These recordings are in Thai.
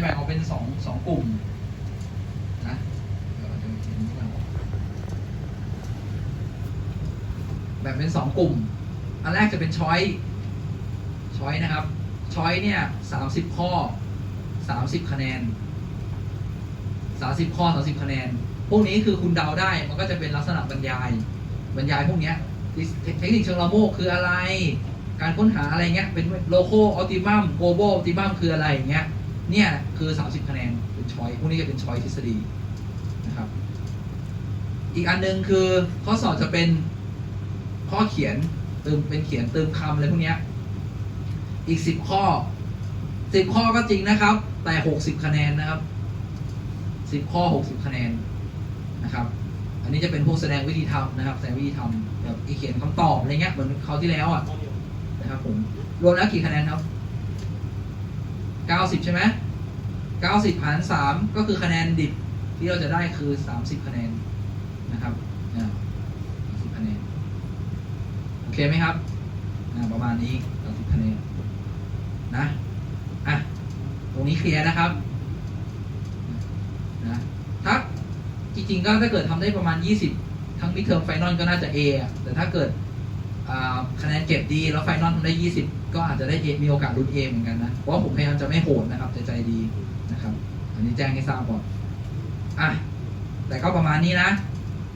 แบ่งออกเป็นสองสองกลุ่มนะเดี๋ยวเราจะเขียนที่เราแบ่งเป็นสองกลุ่ม อันแรกจะเป็นช้อยช้อยนะครับ ช้อยเนี่ยสามสิบข้อสามสิบคะแนนสามสิบข้อสามสิบคะแนน พวกนี้คือคุณเดาได้ มันก็จะเป็นลักษณะบรรยาย บรรยายพวกเนี้ยเทคนิคเชิงละโมกคืออะไร การค้นหาอะไรเงี้ย เป็นโลโก้ออติมัมโกลบอลออติมัมคืออะไรอย่างเงี้ย เนี่ยคือ 30 คะแนนเป็นช้อยพวกนี้จะเป็นช้อยทฤษฎีนะครับ อีกอันหนึงคือข้อสอบจะเป็นข้อเขียนเติมเป็นเขียนเติมคำอะไรพวกนี้อีก 10 ข้อ 10 ข้อก็จริงนะครับ แต่ 60 คะแนนนะครับ 10 ข้อ 60 คะแนนนะครับ อันนี้จะเป็นพวกแสดงวิธีทำนะครับ แสดงวิธีทำแบบอีเขียนคำตอบอะไรเงี้ยเหมือนเขาวที่แล้วอะนะครับผมรวมแล้วกี่คะแนนครับ 90 ใช่ไหม90หาร3ก็คือคะแนนดิบที่เราจะได้คือ 30 คะแนนนะครับอ่า30คะแนนโอเคไหมครับประมาณนี้30คะแนนนะอะตรงนี้เคลียร์นะครับนะถ้าจริงๆก็ถ้าเกิดทำได้ประมาณ 20 ทั้งมิเทอมไฟนอลก็น่าจะ A อแต่ถ้าเกิด คะแนนเก็บดีแล้วไฟนอลทำได้ 20 ก็อาจจะได้ A มีโอกาสลุ้น A เหมือนกันนะ เพราะว่าผมพยายามจะไม่โหดนะครับจะใจดีนะครับ อันนี้แจ้งให้ทราบก่อนอะแต่ก็ประมาณนี้นะ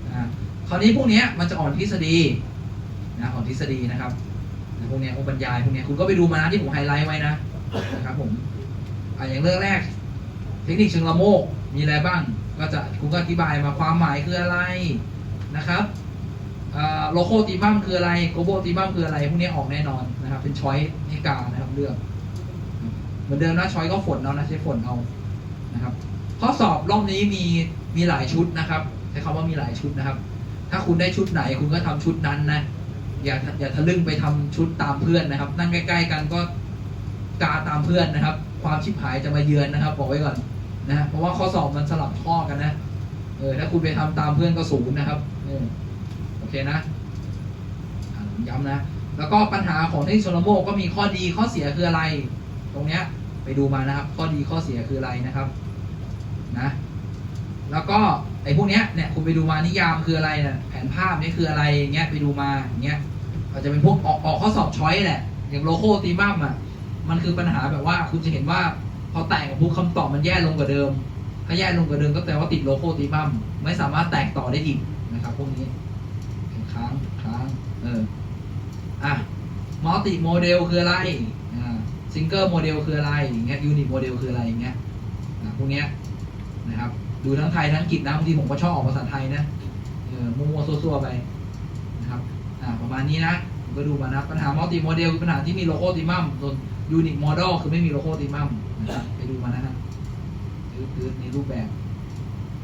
อ่าคราวนี้พวกนี้มันจะอ่อนทฤษฎีนะอ่อนทฤษฎีนะครับพวกนี้ยพวกบรรยายพวกนี้คุณก็ไปดูมานะที่ผมไฮไลท์ไว้นะนะครับผมอะอย่างเรื่องแรก เทคนิคเชิงละโมกมีอะไรบ้าง ก็จะคุณก็อธิบายมาความหมายคืออะไรนะครับ โลโก้ตีบัมคืออะไรโกโบตีบัมคืออะไร พวกนี้ออกแน่นอนนะครับ เป็นช้อยให้กานะครับเลือก เหมือนเดิมนะช้อยก็ฝนเอานะใช้ฝนเอานะครับ ข้อสอบรอบนี้มีมีหลายชุดนะครับใช้คำว่ามีหลายชุดนะครับ ถ้าคุณได้ชุดไหนคุณก็ทำชุดนั้นนะอย่าอย่าทะลึ่งไปทำชุดตามเพื่อนนะครับ นั่งใกล้ ๆ กันก็กาตามเพื่อนนะครับ ความชิบหายจะมาเยือนนะครับ บอกไว้ก่อนนะเพราะว่าข้อสอบมันสลับข้อกันนะเออถ้าคุณไปทำตามเพื่อนก็ศูนย์นะครับเออ เคนะย้ำนะ แล้วก็ปัญหาของที่โซโลโมก็มีข้อดีข้อเสียคืออะไร ตรงเนี้ยไปดูมานะครับ ข้อดีข้อเสียคืออะไรนะครับนะแล้วก็ไอ้พวกเนี้ยเนี่ยคุณไปดูมานิยามคืออะไรเนี่ยแผนภาพนี่คืออะไรอย่างเงี้ยไปดูมาอย่างเงี้ยอาจจะเป็นพวกออกออกข้อสอบช้อยแหละอย่างโลโก้ตีบัมอะมันคือปัญหาแบบว่าคุณจะเห็นว่าพอแตกกับพวกคำตอบมันแย่ลงกว่าเดิม ถ้าแย่ลงกว่าเดิมก็แปลว่าติดโลโก้ตีบัมไม่สามารถแตกต่อได้อีกนะครับพวกนี้ เอออะมัลติโมเดลคืออะไรอ่าซิงเกิลโมเดลคืออะไรอย่างเงี้ยยูนิตโมเดลคืออะไรอย่างเงี้ยพวกเนี้ยนะครับ ดูทั้งไทยทั้งอังกฤษนะบางทีผมก็ชอบออกภาษาไทยนะเออมัวๆซั่วๆไปนะครับอ่าประมาณนี้นะก็ดูมานะปัญหามัลติโมเดลคือปัญหาที่มีโลโก้ตีบัมส่วนยูนิคโมเดลคือไม่มีโลโก้ติมัมนะครับไปดูมานะฮะคือในรูปแบบ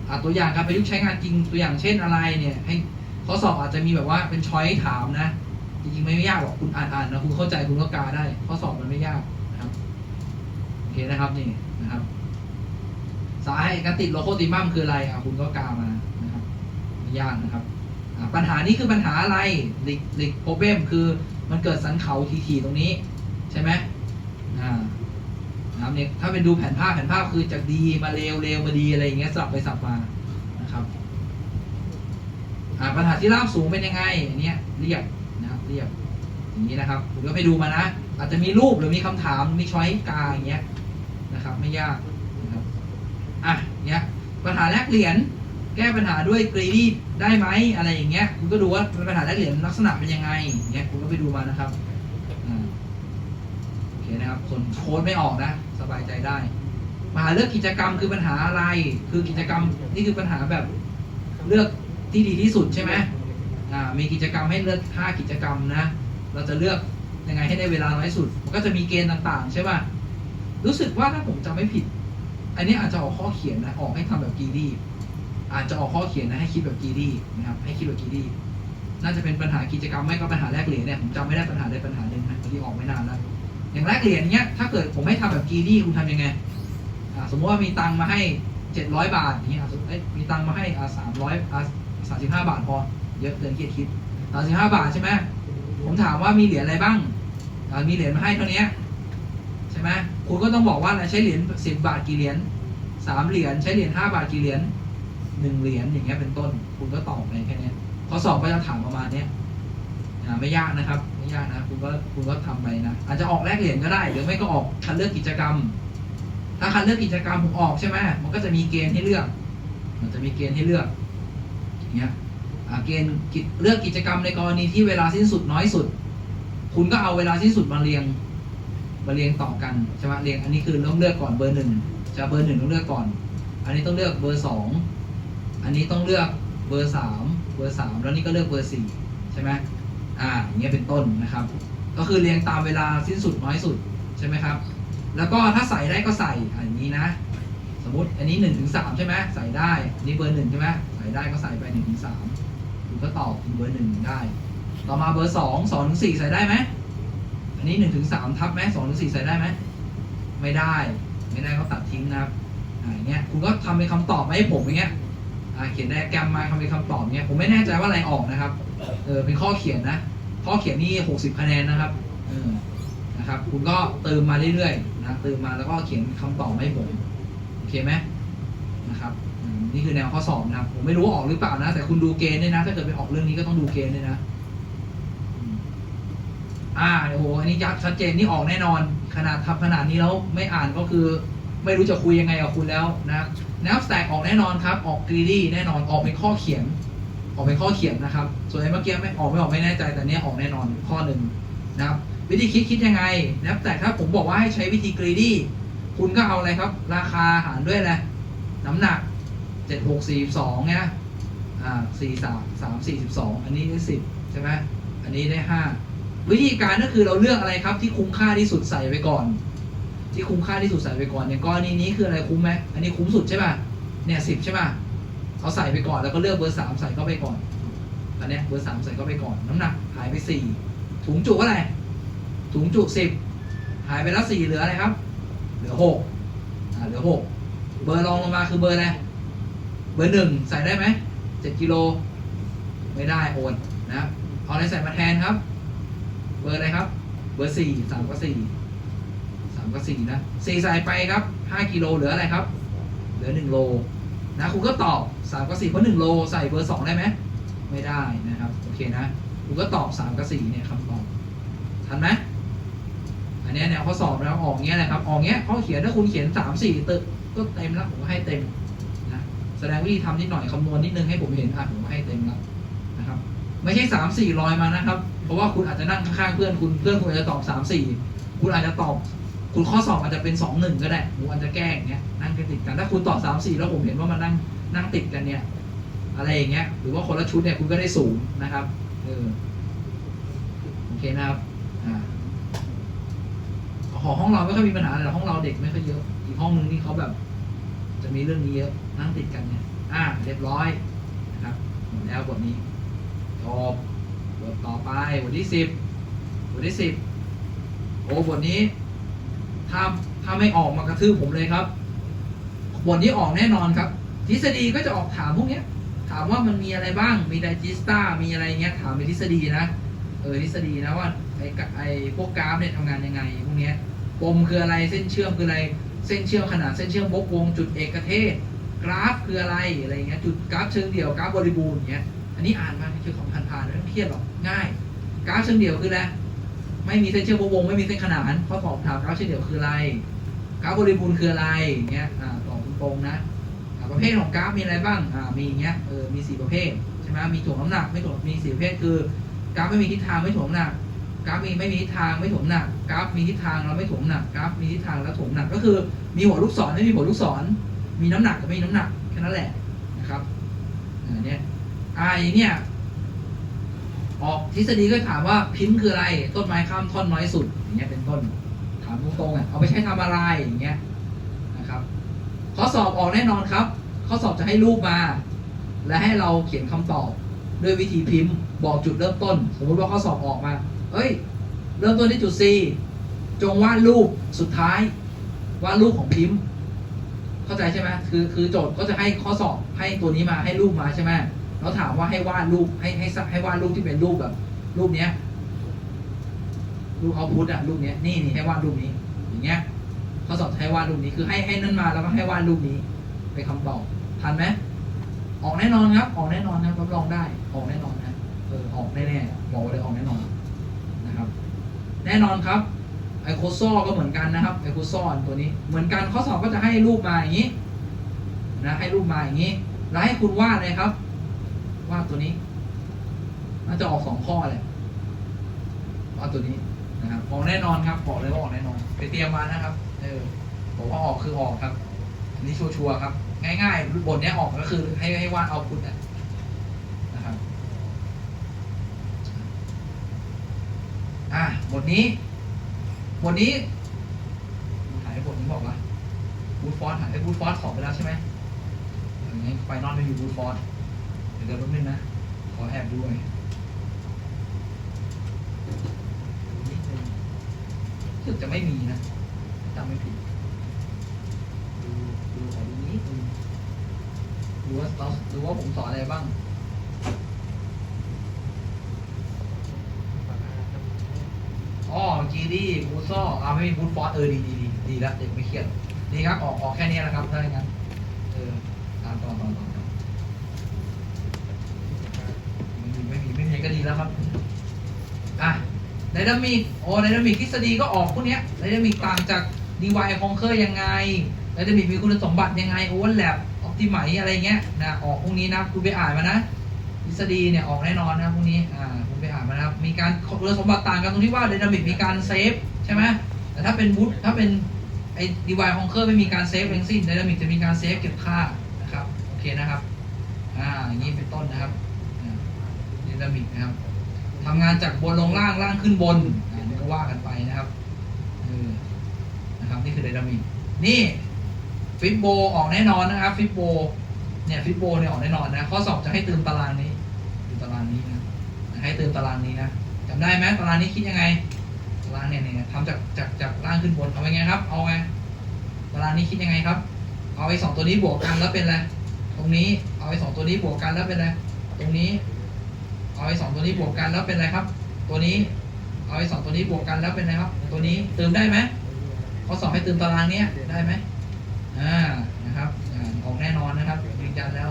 อะตัวอย่างการประยุกต์ใช้งานจริงตัวอย่างเช่นอะไรเนี่ยให้ ข้อสอบอาจจะมีแบบว่าเป็นช้อยถามนะ จริงๆไม่ยากหรอกคุณอ่านอ่านนะคุณเข้าใจคุณก็กาได้ ข้อสอบมันไม่ยากนะครับโอเคนะครับนี่นะครับ สาเหตุการติดโลโก้ติมัมคืออะไรอะคุณก็กามานะครับไม่ยากนะครับปัญหานี้คือปัญหาอะไรลิกลิกโปรเบมคือมันเกิดสันเขาทีๆตรงนี้ ใช่ไหมอ่านะครับเนี่ยถ้าเป็นดูแผนภาพแผนภาพคือจากดีมาเลวเลวมาดีอะไรอย่างเงี้ยสลับไปสลับมานะครับ ปัญหาที่ราบสูงเป็นยังไงอันนี้เรียบนะครับเรียบอย่างนี้นะครับคุณก็ไปดูมานะ อาจจะมีรูปหรือมีคำถามมีช้อยกาอย่างเงี้ยนะครับ ไม่ยากนะครับอะเนี้ยปัญหาแลกเหรียญแก้ปัญหาด้วยกรีดีได้ไหมอะไรอย่างเงี้ยคุณก็ดูว่าปัญหาแลกเหรียญลักษณะเป็นยังไงเงี้ยคุณก็ไปดูมานะครับโอเคนะครับส่วนโค้ดไม่ออกนะ สบายใจได้ปัญหาเลือกกิจกรรมคือปัญหาอะไร คือกิจกรรมนี่คือปัญหาแบบเลือก ที่ดีที่สุดใช่ไหมมีกิจกรรมให้เลือก5กิจกรรมนะ เราจะเลือกยังไงให้ได้เวลาน้อยสุดมันก็จะมีเกณฑ์ต่างๆ ใช่ป่ะ รู้สึกว่าถ้าผมจำไม่ผิด อันนี้อาจจะออกข้อเขียนนะ ออกให้ทำแบบกีดี้อาจจะออกข้อเขียนนะให้คิดแบบกีดี้นะครับ ให้คิดแบบกีดี้น่าจะเป็นปัญหากิจกรรมไม่ก็ปัญหาแลกเหรียญเนี่ยผมจำไม่ได้ปัญหาใดปัญหาหนึ่งนะที่ออกไม่นานแล้วอย่างแรกเหรียญเนี้ยถ้าเกิดผมไม่ทำแบบกีดี้คุณทำยังไงสมมติว่ามีตังมาให้เจ็ดร้อยบาทอย่างเงี้ยอะสมมุติเอ้ยมีตังมาให้สามร้อย สามสิบห้าบาทพอ เยอะเกินเกียรคิดสามสิบห้าบาทใช่ไหมผมถามว่ามีเหรียญอะไรบ้างมีเหรียญมาให้เท่านี้ใช่ไหมคุณก็ต้องบอกว่าใช้เหรียญสิบบาทกี่เหรียญสามเหรียญใช้เหรียญห้าบาทกี่เหรียญหนึ่งเหรียญอย่างเงี้ยเป็นต้น คุณก็ตอบไปแค่นี้ข้อสอบก็จะถามประมาณเนี้ยไม่ยากนะครับไม่ยากนะคุณก็คุณก็ทำไปนะอาจจะออกแลกเหรียญก็ได้ หรือไม่ก็ออกคัดเลือกกิจกรรม ถ้าคัดเลือกกิจกรรมผมออกใช่ไหมมันก็จะมีเกณฑ์ให้เลือก มันจะมีเกณฑ์ให้เลือก เงี้ยเกณฑ์เลือกกิจกรรมในกรณีที่เวลาสิ้นสุดน้อยสุด คุณก็เอาเวลาสิ้นสุดมาเรียงมาเรียงต่อกันใช่ไหมเรียงอันนี้คือต้องเลือกก่อนเบอร์หนึ่งจะเบอร์หนึ่งต้องเลือกก่อน อันนี้ต้องเลือกเบอร์สองอันนี้ต้องเลือกเบอร์สามเบอร์สามแล้วนี่ก็เลือกเบอร์สี่ใช่ไหมอ่าอย่างเงี้ยเป็นต้นนะครับ ก็คือเรียงตามเวลาสิ้นสุดน้อยสุดใช่ไหมครับ แล้วก็ถ้าใส่ได้ก็ใส่อะอย่างนี้นะ สมมติอันนี้หนึ่งถึงสามใช่ไหมใส่ได้อันนี้เบอร์หนึ่งใช่ไหม ได้ก็ใส่ไปหนึ่งถึงสามคุณก็ตอบเบอร์หนึ่งได้ ต่อมาเบอร์สองสองถึงสี่ใส่ได้ไหมอันนี้หนึ่งถึงสามทับไหมสองถึงสี่ใส่ได้ไหมไม่ได้ ไม่ได้ก็ตัดทิ้งนะครับอ่าอย่างเงี้ยคุณก็ทำเป็นคำตอบมาให้ผมอย่างเงี้ยอ่าเขียนไดอะแกรมมาทำเป็นคำตอบเงี้ยผมไม่แน่ใจว่าอะไรออกนะครับเออเป็นข้อเขียนนะ ข้อเขียนนี่หกสิบคะแนนนะครับเออนะครับคุณก็เติมมาเรื่อยๆนะเติมมาแล้วก็เขียนคำตอบมาให้ผมโอเคไหมนะครับ นี่คือแนวข้อสอบนะครับ ผมไม่รู้ว่าออกหรือเปล่านะ แต่คุณดูเกณฑ์ด้วยนะ ถ้าเกิดไปออกเรื่องนี้ก็ต้องดูเกณฑ์ด้วยนะ อ่าโอ้โห อันนี้ยัดชัดเจนนี่ออกแน่นอน ขนาดทำขนาดนี้แล้วไม่อ่านก็คือ ไม่รู้จะคุยยังไงกับคุณแล้วนะแนวสแตกออกแน่นอนครับ ออกกรีดี้แน่นอน ออกเป็นข้อเขียน ออกเป็นข้อเขียนนะครับ ส่วนไอ้เมื่อกี้ไม่ออกไม่ออกไม่แน่ใจ แต่เนี้ยออกแน่นอนข้อหนึ่งนะครับ วิธีคิดคิดยังไงนับแต่ถ้าผมบอกว่าให้ใช้วิธีกรีดี้ คุณก็เอาอะไรครับ ราคาหารด้วยอะไรน้ำหนัก เจ็ดหกสี่สองเนี่ยอ่าสี่สามสามสี่สิบสองอันนี้ได้สิบใช่ไหมอันนี้ได้ห้าวิธีการก็คือเราเลือกอะไรครับ ที่คุ้มค่าที่สุดใส่ไปก่อน ที่คุ้มค่าที่สุดใส่ไปก่อนอย่างกรณีนี้คืออะไรคุ้มไหมอันนี้คุ้มสุดใช่ป่ะเนี่ยสิบใช่ป่ะเอาใส่ไปก่อนแล้วก็เลือกเบอร์สามใส่เข้าไปก่อนอันเนี้ยเบอร์สามใส่เข้าไปก่อน น้ำหนักหายไปสี่ถุงจุอะไรถุงจุสิบหายไปแล้วสี่เหลืออะไรครับ เหลือหกอ่าเหลือหกเบอร์รองลงมาคือเบอร์อะไร บอร์หนึ่งใส่ได้ไหมเจ็ดกิโลไม่ได้โอนนะครับเอาอะไรใส่มาแทนครับ เบอร์อะไรครับ เบอร์สี่สามกับสี่สามกับสี่นะสี่ใส่ไปครับห้ากิโลเหลืออะไรครับ เหลือหนึ่งโลนะคุณก็ตอบสามกับสี่เพราะหนึ่งโลใส่เบอร์สองได้ไหมไม่ได้นะครับโอเคนะคุณก็ตอบสามกับสี่เนี่ยคำตอบทันไหมอันเนี้ยแนวข้อสอบแล้วออกเงี้ยนะครับออกเงี้ยข้อเขียนถ้าคุณเขียนสามสี่ตึกก็เต็มแล้วผมก็ให้เต็ม แสดงวิธีทำนิดหน่อยคำนวณนิดนึงให้ผมเห็นอะผมให้เต็มแล้วนะครับ ไม่ใช่สามสี่ลอยมานะครับ เพราะว่าคุณอาจจะนั่งข้างๆเพื่อนคุณเพื่อนคุณอาจจะตอบสามสี่คุณอาจจะตอบ คุณข้อสอบอาจจะเป็นสองหนึ่งก็ได้ผมอาจจะแก้อย่างเงี้ยนั่งกันติดกันถ้าคุณตอบสามสี่แล้วผมเห็นว่ามันนั่งนั่งติดกันเนี่ย อะไรอย่างเงี้ย หรือว่าคนละชุดเนี่ยคุณก็ได้ศูนย์นะครับเออโอเคนะครับอ่าหอห้องเราไม่ค่อยมีปัญหาแต่ห้องเราเด็กไม่ค่อยเยอะ อีกห้องนึงที่เขาแบบ จะมีเรื่องนี้เยอะนั่งติดกันเนี่ยอ่าเรียบร้อยนะครับหมดแล้วบทนี้จบบทต่อไปบทที่สิบบทที่สิบโอ้บทนี้ถ้าถ้าไม่ออกมากระทืบผมเลยครับบทนี้ออกแน่นอนครับ ทฤษฎีก็จะออกถามพวกเนี้ยถามว่ามันมีอะไรบ้างมีไดจิสตามีอะไรเงี้ยถามในทฤษฎีนะเออทฤษฎีนะว่าไอ้ไอ้พวกกราฟเนี่ยทำงานยังไงพวกเนี้ยปมคืออะไรเส้นเชื่อมคืออะไร เส้นเชื่อมขนาดเส้นเชื่อมบกวงจุดเอกเทศ กราฟคืออะไรอะไรเงี้ยจุดกราฟเชิงเดี่ยวกราฟบริบูรณ์เงี้ยอันนี้อ่านมาคือของผ่านๆไม่ต้องเครียดหรอกง่าย กราฟเชิงเดี่ยวคืออะไรไม่มีเส้นเชื่อมบกวงไม่มีเส้นขนานข้อสอบถามกราฟเชิงเดี่ยวคืออะไรกราฟบริบูรณ์คืออะไรเงี้ยอ่าตอบตรงๆนะประเภทของกราฟมีอะไรบ้างอ่ามีเงี้ยเออมีสี่ประเภทใช่ไหมมีถ่วงน้ำหนักไม่ถ่วงมีสี่ประเภทคือกราฟไม่มีทิศทางไม่ถ่วงน้ำหนัก กราฟมีไม่มีทิศทางไม่ถ่วงน้ำหนักกราฟมีทิศทางเราไม่ถ่วงน้ำหนักกราฟมีทิศทางแล้วถ่วงน้ำหนักก็คือ มีหัวลูกศรไม่มีหัวลูกศร มีน้ำหนักกับไม่มีน้ำหนักแค่นั้นแหละนะครับอันนี้ยอ่าอย่างเนี้ยออกทฤษฎีก็ถามว่าพิมพ์คืออะไร ต้นไม้ข้ามท่อนน้อยสุดอย่างเงี้ยเป็นต้น ถามตรงๆอะเอาไปใช้ทำอะไรอย่างเงี้ยนะครับ ข้อสอบออกแน่นอนครับ ข้อสอบจะให้รูปมา และให้เราเขียนคำตอบด้วยวิธีพิมพ์บอกจุดเริ่มต้น สมมติว่าข้อสอบออกมา เอ้ย เริ่มต้นที่จุด C จงวาดรูปสุดท้ายวาดรูปของพิมพ์ เข้าใจใช่ไหมคือคือโจทย์ก็จะให้ข้อสอบให้ตัวนี้มาให้รูปมาใช่ไหมแล้วถามว่าให้วาดรูปให้ให้ให้วาดรูปที่เป็นรูปแบบรูปเนี้ยรูปเอาพุทอะรูปเนี้ยนี่นี่ให้วาดรูปนี้ อย่างเงี้ยข้อสอบจะให้วาดรูปนี้คือให้ให้นั่นมาแล้วก็ให้วาดรูปนี้เป็นคำตอบทันไหมออกแน่นอนครับ ออกแน่นอนครับรับรองได้ ออกแน่นอนนะเออออกแน่ๆบอกเลยออกแน่นอน แน่นอนครับไอโคซอก็เหมือนกันนะครับไอโคซอตัวนี้เหมือนกันข้อสอบก็จะให้รูปมาอย่างนี้นะให้รูปมาอย่างนี้ แล้วให้คุณวาดเลยครับวาดตัวนี้น่าจะออกสองข้อแหละวาดตัวนี้นะครับออกแน่นอนครับบอกเลยว่าออกแน่นอน ไปเตรียมมานะครับเออบอกว่าออกคือออกครับอันนี้ชัวร์ๆครับ ง่ายๆบทนี้ออกก็คือให้ให้วาดเอาพุทนะครับ อะ บทนี้ บทนี้หายบทนี้บอกว่าบูทฟอร์สหายไปบูทฟอสสอบไปแล้วใช่ไหมอย่างนี้ไฟนอลไม่มีบูทฟอสเดี๋ยวเดี๋ยวแป๊บนึงนะ ขอแอบดูหน่อยนิดนึงรู้สึกจะไม่มีนะจำไม่ผิด ดูดูขอดูนิดนึงดูว่าเราดูว่าผมสอนอะไรบ้าง อ๋อจีดีบูซออ่าไม่มีบูทฟอสเออดีดีดีดีแล้วเด็กไม่เครียดดีครับออกออกแค่นี้นะครับถ้าอย่างนั้นเออตามต่อต่อต่อต่อไม่มีไม่มีไม่มีก็ดีแล้วครับอะไดนามิกโอ้ไดนามิกทฤษฎีก็ออกพวกเนี้ยไดนามิกต่างจากดีวายคองเคอร์ยังไงไดนามิกมีคุณสมบัติยังไงโอเวอร์แลปออปติไมอะไรเงี้ยนะออกพวกนี้นะคุณไปอ่านมานะทฤษฎีเนี่ยออกแน่นอนนะพวกนี้อ่า มีการคุณสมบัติต่างกันตรงที่ว่า d ดนามิกมีการเซฟใช่ไหมแต่ถ้าเป็นบูทถ้าเป็นไอ้ดีวายคองเคอร์ไม่มีการเซฟทั้งสิ้น d ดนามิกจะมีการเซฟเก็บค่านะครับโอเคนะครับอ่าอย่างนี้เป็นต้นนะครับดนามิกนะครับทำงานจากบนลงล่างล่างขึ้นบนอ่านี่ก็ว่ากันไปนะครับเออนะครับนี่คือ d ดนามิกนี่ฟิปโบออกแน่นอนนะครับฟิปโบเนี่ยฟิปโบเนี่ยออกแน่นอนนะข้อสอบจะให้เติมตารางนี้ดูตารางนี้นะ ให้เติมตารางนี้นะจำได้ไหมตารางนี้คิดยังไง ตารางเนี่ยเนี่ยทำจากจากจากล่างขึ้นบนเอาไงครับ เอาไงตารางนี้คิดยังไงครับ เอาไอ้สองตัวนี้บวกกันแล้วเป็นอะไรตรงนี้เอาไอ้สองตัวนี้บวกกันแล้วเป็นอะไรตรงนี้เอาไอ้สองตัวนี้บวกกันแล้วเป็นอะไรครับ ตัวนี้เอาไอ้สองตัวนี้บวกกันแล้วเป็นอะไรครับ ตัวนี้เติมได้ไหมข้อสอบให้เติมตารางเนี้ยได้ไหมอ่านะครับออกแน่นอนนะครับยืนยันแล้ว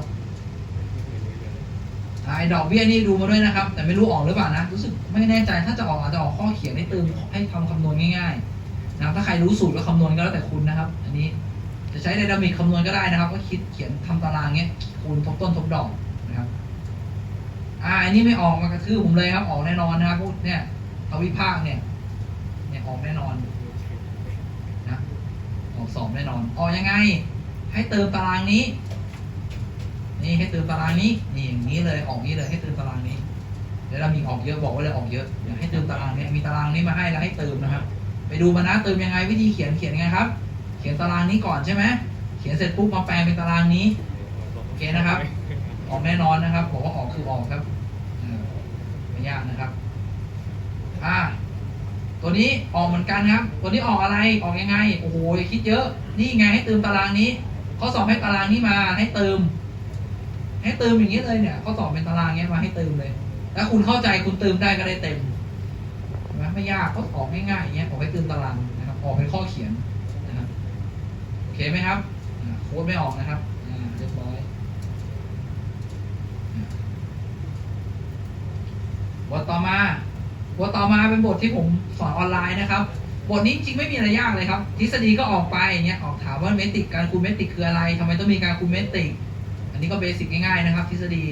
อ่าไอ้ดอกเบี้ยนี่ดูมาด้วยนะครับ แต่ไม่รู้ออกหรือเปล่านะ รู้สึกไม่แน่ใจถ้าจะออกอาจจะออกข้อเขียนให้เติมให้ทำคำนวณง่ายๆนะครับถ้าใครรู้สูตรก็คำนวณก็แล้วแต่คุณนะครับ อันนี้จะใช้ไดนามิกคำนวณก็ได้นะครับ ก็คิดเขียนทำตารางเงี้ยคูณทบต้นทบดอกนะครับอ่าอันนี้ไม่ออกมากระทืบผมเลยครับ ออกแน่นอนนะครับพวกเนี่ยทวิภาคเนี่ยเนี่ยออกแน่นอนนะออกสอบแน่นอนออกยังไง ให้เติมตารางนี้ นี่ให้เติมตารางนี้นี่อย่างนี้เลยออกนี้เลยให้เติมตารางนี้เดี๋ยวเรามีออกเยอะบอกไว้เลยออกเยอะเดี๋ยวให้เติมตารางนี้มีตารางนี้มาให้แล้วให้เติมนะครับ ไปดูมานะเติมยังไงวิธีเขียนเขียนยังไงครับ เขียนตารางนี้ก่อนใช่ไหมเขียนเสร็จปุ๊บมาแปลงเป็นตารางนี้โอเคนะครับ ออกแน่นอนนะครับบอกว่าออกคือออกครับไม่ยากนะครับอ่าตัวนี้ออกเหมือนกันครับ ตัวนี้ออกอะไรออกยังไงโอ้โหคิดเยอะ นี่ไงให้เติมตารางนี้ข้อสอบให้ตารางนี้มาให้เติม ให้เติมอย่างนี้เลยเนี่ยข้อสอบเป็นตารางเงี้ยมาให้เติมเลยถ้าคุณเข้าใจคุณเติมได้ก็ได้เต็มนไหมไม่ยากก็ออกง่ายๆอย่างเงี้ยออกให้เติมตารางนะครับออกเป็นข้อเขียนนะครับโอเคไหมครับโค้ดไม่ออกนะครับเรียบร้อยบทต่อมาบทต่อมาเป็นบทที่ผมสอนออนไลน์นะครับ บทนี้จริงไม่มีอะไรยากเลยครับ ทฤษฎีก็ออกไปอย่างเงี้ยออกถามว่าเมตริกการคูณเมตริกคืออะไรทำไมต้องมีการคูณเมตริก อันนี้ก็เบสิกง่ายๆนะครับ ทฤษฎี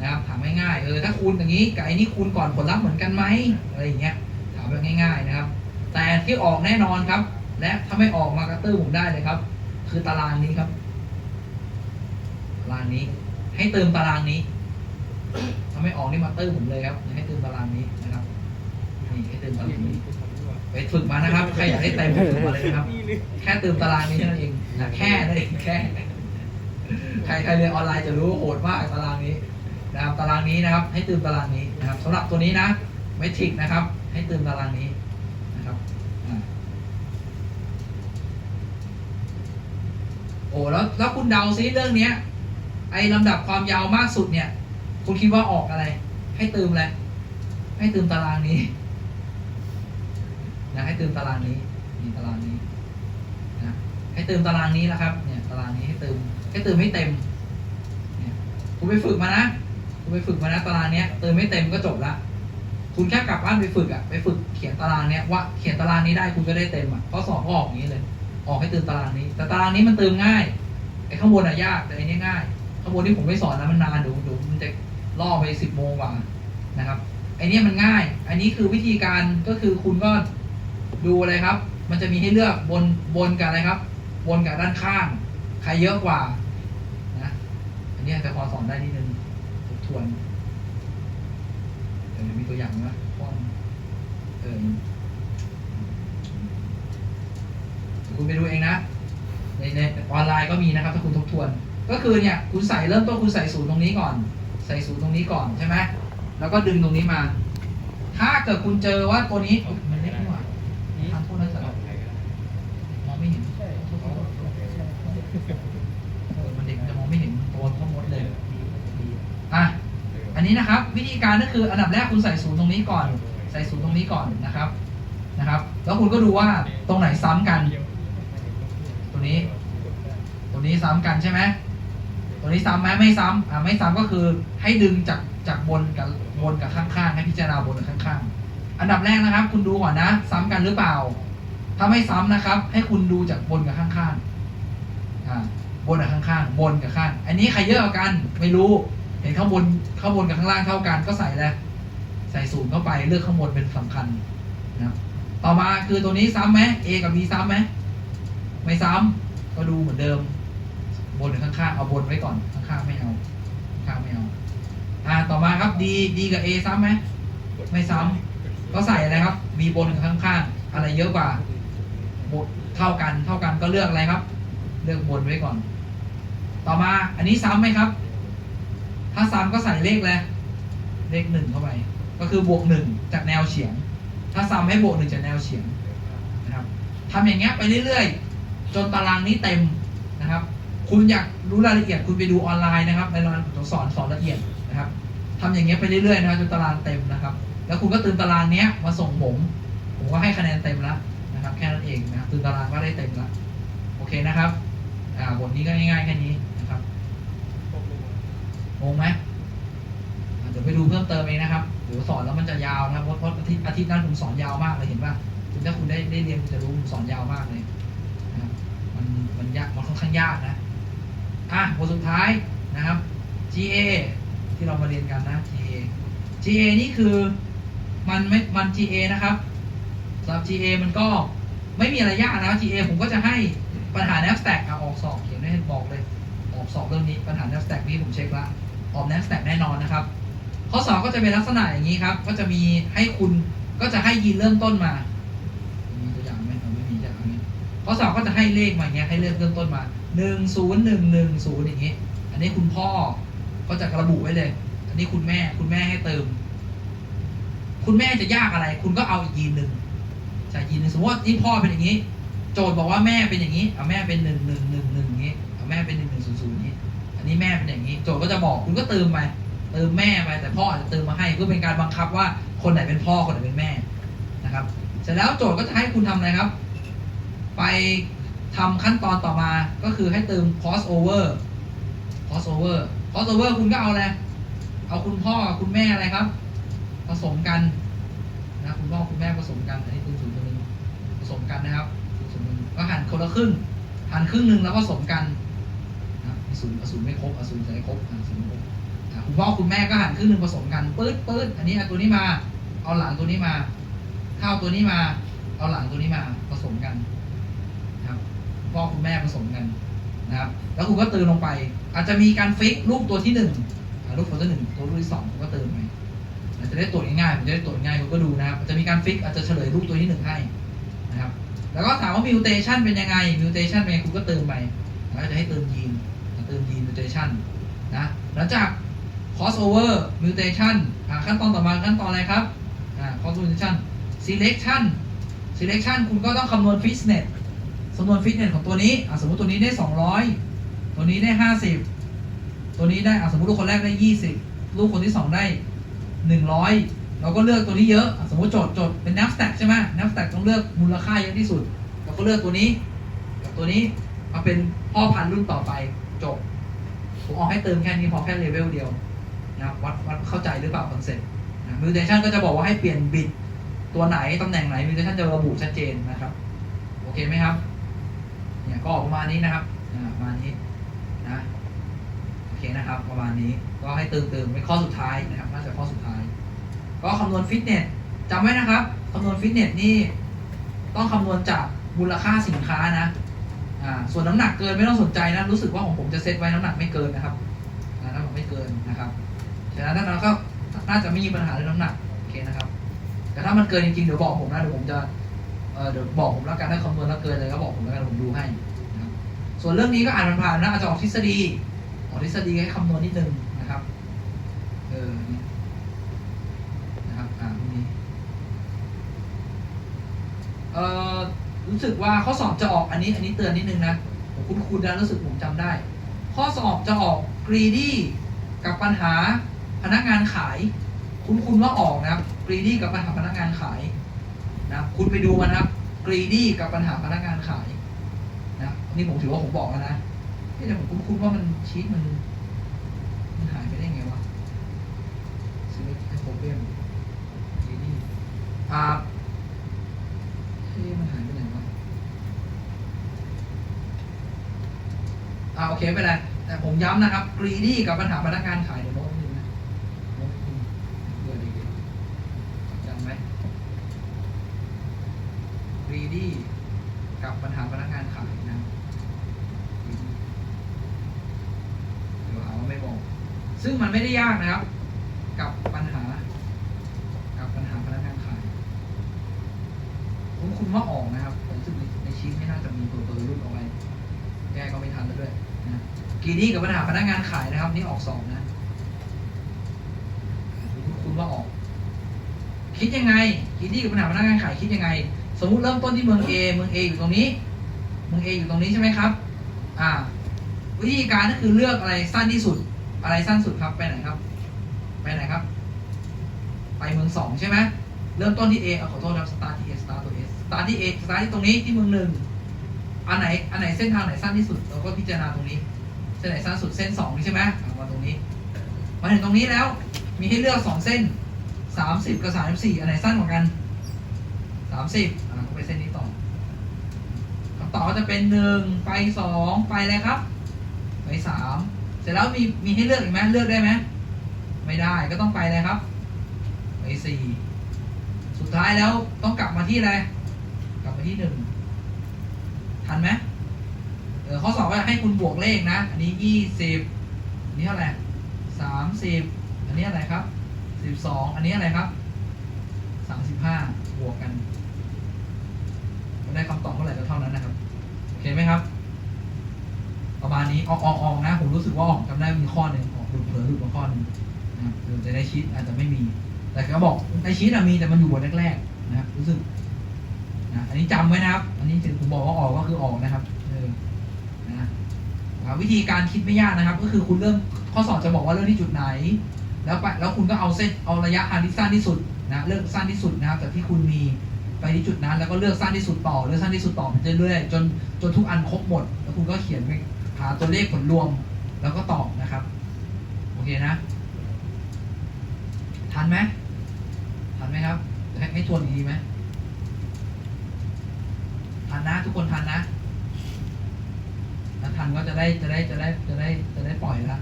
นะครับถามง่ายๆเออถ้าคูณอย่างนี้กับไอ้นี่คูณก่อนผลลัพธ์เหมือนกันไหมอะไรอย่างเงี้ยถามแบบง่ายๆนะครับ แต่ที่ออกแน่นอนครับ และถ้าไม่ออกมากระตื้อผมได้เลยครับ คือตารางนี้ครับตารางนี้ ให้เติมตารางนี้ถ้าไม่ออกนี่มาตื้อผมเลยครับ ให้เติมตารางนี้นะครับนี่ให้เติมตารางนี้ไปฝึกมานะครับใครอยากได้เต็มไปฝึกมาเลยนะครับ แค่เติมตารางนี้เท่านั้นเองนะแค่นั่นเองแค่ ใครใครเรียนออนไลน์จะรู้โหดมากตารางนี้นะครับตารางนี้นะครับ ให้เติมตารางนี้นะครับสำหรับตัวนี้นะเมทริกนะครับ ให้เติมตารางนี้นะครับโอ้แล้วแล้วคุณเดาซิเรื่องเนี้ย ไอ้ลำดับความยาวมากสุดเนี่ย คุณคิดว่าออกอะไร ให้เติมอะไรให้เติมตารางนี้นะให้เติมตารางนี้นี่ตารางนี้นะให้เติมตารางนี้นะครับ เนี่ยตารางนี้ให้เติม เติมให้เต็มคุณไปฝึกมานะคุณไปฝึกมานะตารางเนี้ยเติมไม่เต็มก็จบละคุณแค่กลับบ้านไปฝึกอะไปฝึกเขียนตารางเนี้ยว่าเขียนตารางนี้ได้คุณก็ได้เต็มอะข้อสอบก็ออกอย่างนี้เลย ออกให้เติมตารางนี้ แต่ตารางนี้มันเติมง่ายไอ้ข้างบนอะยากแต่อันนี้ง่ายข้างบนที่ผมไม่สอนนะมันนานเดูดูมันจะล่อไปสิบโมงกว่านะครับไอ้นี้มันง่าย อันนี้คือวิธีการก็คือคุณก็ดูอะไรครับ มันจะมีให้เลือกบนบนกับอะไรครับ บนกับด้านข้าง ใครเยอะกว่า นเนี้ยจะพอสอนได้นิดนึงทบทวนเดี๋ยวมีตัวอย่างไหมป้อนเออคุณไปดูเองนะในในออนไลน์ก็มีนะครับ ถ้าคุณทบทวน ก็คือเนี่ยคุณใส่เริ่มต้นคุณใส่ศูนย์ตรงนี้ก่อน ใส่ศูนย์ตรงนี้ก่อนใช่ไหมแล้วก็ดึงตรงนี้มา ถ้าเกิดคุณเจอว่าตัวนี้อุ๊ยมันเล็กนี่หว่าทานโทษนะจ๊ะมองไม่เห็นโทษโทษโทษโทษเออมันเด็กมันจะมองไม่เห็นตัวข้อมดเลยอะอั นี้นะครับ วิธีการก็คืออันดับแรกคุณใส่ศูนย์ตรงนี้ก่อน ใส่ศูนย์ตรงนี้ก่อนนะครับนะครับ แล้วคุณก็ดูว่าตรงไหนซ้ำกัน ตัวนี้ ตัวนี้ซ้ำกันใช่ไหมตัวนี้ซ้ำไหมไม่ซ้ำอ่าไม่ซ้ำก็คือให้ดึงจากจากบนกับบนกับข้างๆให้พิจารณาบนกับข้างๆ อันดับแรกนะครับ คุณดูก่อนนะ ซ้ำกันหรือเปล่า ถ้าไม่ซ้ำนะครับ ให้คุณดูจากบนกับข้างๆอ่าบนกับข้างๆบนกับข้าง อันนี้ใครเยอะกว่ากันไม่รู้ เห็นข้างบนข้างบนกับข้างล่างเท่ากันก็ใส่เลยใส่ศูนย์เข้าไปเลือกข้างบนเป็นสำคัญนะครับต่อมาคือตัวนี้ซ้ำไหม A กับ B ซ้ำไหมไม่ซ้ำก็ดูเหมือนเดิม บนหรือข้างๆเอาบนไว้ก่อนข้างๆไม่เอาข้างไม่เอาอ่าต่อมาครับ D D กับ A ซ้ำไหมไม่ซ้ำก็ใส่อะไรครับ B บนกับข้างๆอะไรเยอะกว่าบนเท่ากันเท่ากันก็เลือกอะไรครับ เลือกบนไว้ก่อน ต่อมาอันนี้ซ้ำไหมครับ ถ้าซ้ำก็ใส่เลขเลยเลขหนึ่งเข้าไป ก็คือบวกหนึ่งจากแนวเฉียง ถ้าซ้ำให้บวกหนึ่งจากแนวเฉียงนะครับทำอย่างเงี้ยไปเรื่อยๆ จนตารางนี้เต็มนะครับ คุณอยากรู้รายละเอียดคุณไปดูออนไลน์นะครับในรายผมสอนสอนละเอียดนะครับทำอย่างเงี้ยไปเรื่อยๆนะครับจนตารางเต็มนะครับ แล้วคุณก็ตื่นตารางเนี้ยมาส่งผมผมก็ให้คะแนนเต็มแล้วนะครับ แค่นั้นเองนะครับตื่นตารางก็ได้เต็มแล้วโอเคนะครับอ่าบทนี้ก็ง่ายๆแค่นี้นะครับ งงไหมเดี๋ยวไปดูเพิ่มเติมเองนะครับเดี๋ยวสอนแล้วมันจะยาวนะครับเพราะเพราะอาทิตย์อาทิตย์นั้นผมสอนยาวมากเลยเห็นป่ะคุณถ้าคุณได้ได้เรียนคุณจะรู้ผมสอนยาวมากเลยนะครับมันมันยากมันค่อนข้างยากนะอะบทสุดท้ายนะครับ GA ที่เรามาเรียนกันนะ GA GA นี่คือมันไม่มัน GA นะครับสำหรับ GA มันก็ไม่มีอะไรยากนะ GA ผมก็จะให้ปัญหา n a p stack อะออกสอบเขียนให้บอกเลย ออกสอบเรื่องนี้ปัญหา n a p stack นี่ผมเช็คละ ออก n a p stack แน่นอนนะครับ ข้อสอบก็จะเป็นลักษณะอย่างนี้ครับ ก็จะมีให้คุณก็จะให้ยีนเริ่มต้นมา มีตัวอย่างไหมเอาไม่มีจะเอาไหมข้อสอบก็จะให้เลขมาอย่างเงี้ยให้เลขเริ่มต้นมาหนึ่งศูนย์หนึ่งหนึ่งศูนย์อย่างงี้อันนี้คุณพ่อก็จะระบุไว้เลย อันนี้คุณแม่คุณแม่ให้เติม คุณแม่จะยากอะไร คุณก็เอาอีกยีนหนึ่งใช่ยีนหนึ่งสมมติว่านี่พ่อเป็นอย่างนี้ โจทย์บอกว่าแม่เป็นอย่างนี้ เอาแม่เป็นหนึ่งหนึ่งหนึ่งหนึ่งอย่างนี้เอาแม่เป็นหนึ่งหนึ่งศูนย์ศูนย์นี้อัน นี้แม่เป็นอย่างนี้ โจทย์ก็จะบอกคุณก็เติมไปเติมแม่ไปแต่พ่ออาจจะเติมมาให้เพื่อเป็นการบังคับว่าคนไหนเป็นพ่อคนไหนเป็นแม่นะครับ เสร็จแล้วโจทย์ก็จะให้คุณทำอะไรครับ ไปทำขั้นตอนต่อมาก็คือให้เติม crossover crossover crossover คุณก็เอาอะไรเอาคุณพ่อคุณแม่อะไรครับ ผสมกันนะคุณพ่อคุณแม่ผสมกันอันนี้คือศูนย์ตัวหนึ่งผสมกันนะครับศูนย์ตัวหนึ่งก็หันคนละครึ่งหันครึ่งหนึ่งแล้วผสมกัน ศูนย์ศูนย์ไม่ครบอะศูนย์จะให้ครบอะศูนย์ครบคุณพ่อคุณแม่ก็หันครึ่งหนึ่งผสมกันปื๊ดปื๊ดอันนี้เอาตัวนี้มา เอาหลังตัวนี้มาถ้าเอาตัวนี้มา เอาหลังตัวนี้มาผสมกันครับคุณพ่อคุณแม่ผสมกันนะครับ แล้วคุณก็เติมลงไป อาจจะมีการฟิกรูปตัวที่หนึ่งรูปตัวที่หนึ่งตัวรูปที่สองคุณก็เติมไปจะได้ตรวจง่ายๆจะได้ตรวจง่ายคุณก็ดูนะครับอาจจะมีการฟิกอาจจะเฉลยรูปตัวที่หนึ่งให้นะครับ แล้วก็ถามว่ามิวเทชันเป็นยังไงมิวเทชันเป็นยังไงคุณก็เติมไปแล้วจะให้เติมยีน เติมยีมิวเทชันนะ หลังจาก crossover mutation อ่าขั้นตอนต่อมาขั้นตอนอะไรครับอ่า crossover mutation selection selection คุณก็ต้องคำนวณ fitness คำนวณ fitness ของตัวนี้อ่าสมมติตัวนี้ได้ 200 ตัวนี้ได้ 50 ตัวนี้ได้อ่าสมมติลูกคนแรกได้ 20 ลูกคนที่สองได้หนึ่งร้อยเราก็เลือกตัวนี้เยอะอะสมมติโจทย์โจทย์เป็น n a p stack ใช่ไหม n a p stack ต้องเลือกมูลค่าเยอะที่สุด เราก็เลือกตัวนี้ กับตัวนี้มาเป็นพ่อพันธุ์รุ่นต่อไป จบ ผมเอาให้เติมแค่นี้พอแค่เลเวลเดียวนะครับวัดวัดเข้าใจหรือเปล่าคอนเซ็ปต์มิวเทชันก็จะบอกว่าให้เปลี่ยนบิตตัวไหนตำแหน่งไหนมิวเทชันจะระบุชัดเจนนะครับ โอเคไหมครับเนี่ยก็ออกประมาณนี้นะครับประมาณนี้นะโอเคนะครับ ประมาณนี้ก็ให้เติมเติมเป็นข้อสุดท้ายนะครับน่าจะข้อสุดท้าย ก็คำนวณฟิตเนสจำไว้นะครับคำนวณฟิตเนสนี่ต้องคำนวณจากมูลค่าสินค้านะ อ่าส่วนน้ำหนักเกินไม่ต้องสนใจนะรู้สึกว่าของผมจะเซตไว้น้ำหนักไม่เกินนะครับน้ำหนักไม่เกินนะครับฉะนั้นเราก็น่าจะไม่มีปัญหาเรื่องน้ำหนักโอเคนะครับ แต่ถ้ามันเกินจริงๆเดี๋ยวบอกผมนะเดี๋ยวผมจะเเดี๋ยวบอกผมแล้วกันถ้าคำนวณแล้วเกินเลยก็บอกผมแล้วกันผมดูให้นะครับส่วนเรื่องนี้ก็อ่านผ่านๆนะอาจจะออกทฤษฎีออกทฤษฎีให้คำนวณนิดนึงนะครับเออเนี่นะครับอ่าพวกนี้เออ รู้สึกว่าข้อสอบจะออกอันนี้อันนี้เตือนนิดนึงนะผมคุ้นๆนรู้สึกผมจำได้ ข้อสอบจะออกกรีดี้กับปัญหาพนักงานขาย คุณคุณว่าออกนะครับกรีดี้กับปัญหาพนักงานขายนะคุณไปดูมันนะครับกรีดี้กับปัญหาพนักงานขายนะนี่ผมถือว่าผมบอกแล้วนะเอ๊ะแต่ผมคุ้นๆว่ามันชีตมันมันหายไปได้ไงวะซีเล็กไอโฟเบียมกรีดี้อ่าเฮ้มันหายไปไหนวะ อ่าโอเคไม่เป็นไรแต่ผมย้ำนะครับกรีดี้กับปัญหาพนักงานขายเดี๋ยวโน้ตนิดนึงนะเพื่อดีๆจำไหมกรีดี้กับปัญหาพนักงานขายนะเดี๋ยวหาว่าไม่บอกซึ่งมันไม่ได้ยากนะครับ กับปัญหา กับปัญหาพนักงานขายคุณคุณว่าออกนะครับแต่รู้สึกในในชีตไม่น่าจะมีตัวตัวรุ่นเอาไว้แก้ก็ไม่ทันแล้วด้วย กีดี้กับปัญหาพนักงานขายนะครับ นี่ออกสองนะ คุณว่าออก คิดยังไงคิดที่กับปัญหาพนักงานขายคิดยังไง สมมุติเริ่มต้นที่เมือง A เมือง A อยู่ตรงนี้ เมือง A อยู่ตรงนี้ใช่ไหมครับ อ่า วิธีการก็คือเลือกอะไรสั้นที่สุด อะไรสั้นสุดครับไปไหนครับ ไปไหนครับ ไปเมืองสองใช่ไหมเริ่มต้นที่ A เอาขอโทษครับ start ที่ A start ตัว S start ที่ A start ที่ตรงนี้ที่เมืองหนึ่ง อันไหนอันไหนเส้นทางไหนสั้นที่สุดเราก็พิจารณาตรงนี้ เส้นไหนสั้นสุดเส้นสองนี่ใช่ไหมอะมาตรงนี้ มาถึงตรงนี้แล้ว มีให้เลือกสองเส้นสามสิบกับสามสิบสี่อันไหนสั้นกว่ากันสามสิบอ่าก็ไปเส้นนี้ต่อคำตอบก็จะเป็นหนึ่งไปสองไปอะไรครับ ไปสามเสร็จแล้วมีมีให้เลือกอีกไหมเลือกได้ไหมไม่ได้ก็ต้องไปอะไรครับ ไปสี่สุดท้ายแล้วต้องกลับมาที่อะไรกลับมาที่หนึ่ง ทันไหมเออข้อสอบว่าให้คุณบวกเลขนะ อันนี้ยี่สิบอันนี้เท่าไหร่สามสิบอันนี้อะไรครับสิบสองอันนี้อะไรครับสามสิบห้าบวกกันได้คำตอบเท่าไหร่ก็เท่านั้นนะครับ โอเคไหมครับ ประมาณนี้ออกออกออกนะ ผมรู้สึกว่าออกจำได้มีข้อหนึ่งออกหลุดเผลอหลุดมาข้อหนึ่งนะครับจะได้ชีตอาจจะไม่มี แต่ก็บอกในชีตอะมีแต่มันอยู่บนแรกๆนะครับรู้สึก นะอันนี้จำไว้นะครับ อันนี้ถึงผมบอกว่าออกก็คือออกนะครับเออนะวิธีการคิดไม่ยากนะครับ ก็คือคุณเริ่มข้อสอบจะบอกว่าเริ่มที่จุดไหน แล้วไปแล้วคุณก็เอาเส้นเอาระยะทางที่สั้นที่สุดนะเลือกสั้นที่สุดนะครับจากที่คุณมีไปที่จุดนั้น แล้วก็เลือกสั้นที่สุดต่อเลือกสั้นที่สุดต่อไปเรื่อยๆจนจนทุกอันครบหมด แล้วคุณก็เขียนไปหาตัวเลขผลรวมแล้วก็ตอบนะครับโอเคนะทันไหมทันไหมครับให้ทวนอีกทีไหม ทันนะ ทุกคนทันนะถ้าทันก็จะได้จะได้จะได้จะได้จะได้ปล่อยแล้ว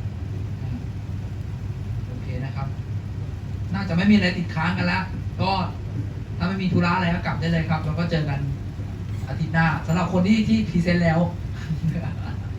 โอเคนะครับ น่าจะไม่มีอะไรติดค้างกันแล้วก็ถ้าไม่มีธุระอะไรก็กลับได้เลยครับ แล้วก็เจอกันอาทิตย์หน้าสำหรับคนที่ที่พรีเซนต์แล้ว